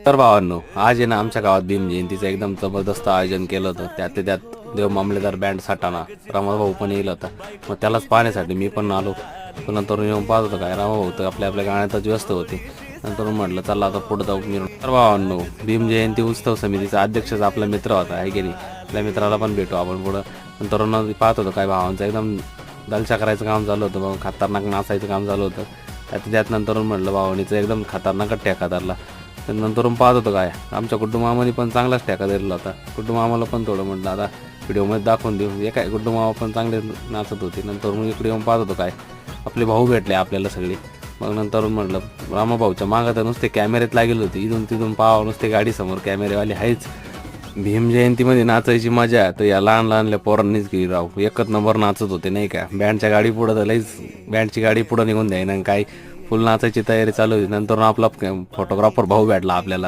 तर भावांनो आज आहे ना आमच्या गावात भीम जयंतीचं एकदम जबरदस्त आयोजन केलं होतं. त्यात त्यात देव मामलेदार बँड साठाना रामाभाऊ पण येईल होता मग त्यालाच पाहण्यासाठी मी पण आलो. पण नंतर येऊन पाहत होतो काय रामाभाऊ तर आपल्या आपल्या गाण्यातच व्यस्त होते. नंतर म्हटलं चला आता पुढे जाऊ मी तर भावांनो भीम जयंती उत्सव समितीचा अध्यक्षच आपला मित्र होता आहे की नाही? आपल्या मित्राला पण भेटू आपण पुढं. नंतर पाहत होतो काय भावांचं एकदम दलचा करायचं काम चालू होतं मग खतरनाक नाचायचं काम चालू होतं. त्यात त्यात नंतर म्हटलं भावानीचं एकदम खतरनाक ठेका धरला तर नंतर पाहत होतो काय? आमच्या कुटुंबामध्ये पण चांगलाच ठेका दिलेला होता. कुटुंबामाला पण थोडं म्हटलं आता व्हिडिओमध्ये दाखवून देऊ. हे काय कुटुंबामा पण चांगले नाचत होते. नंतर मग इकडे येऊन पाहत होतो काय? आपले भाऊ भेटले आपल्याला सगळे. मग नंतर म्हटलं रामाभाऊच्या मागं तर नुसते कॅमेऱ्यात लागेल होते. इथून तिथून पाहावं नुसते गाडीसमोर कॅमेरेवाले आहेच. भीम जयंतीमध्ये नाचायची मजा तर या लहान लहानल्या पोरांनीच गेली राव एकच नंबर नाचत होते नाही का? बँडच्या गाडी पुढं तर लईच बँडची गाडी पुढं निघून द्यायना काय? फुल नाचायची तयारी चालू होती. नंतर आपला फोटोग्राफर भाऊ भेटला आपल्याला.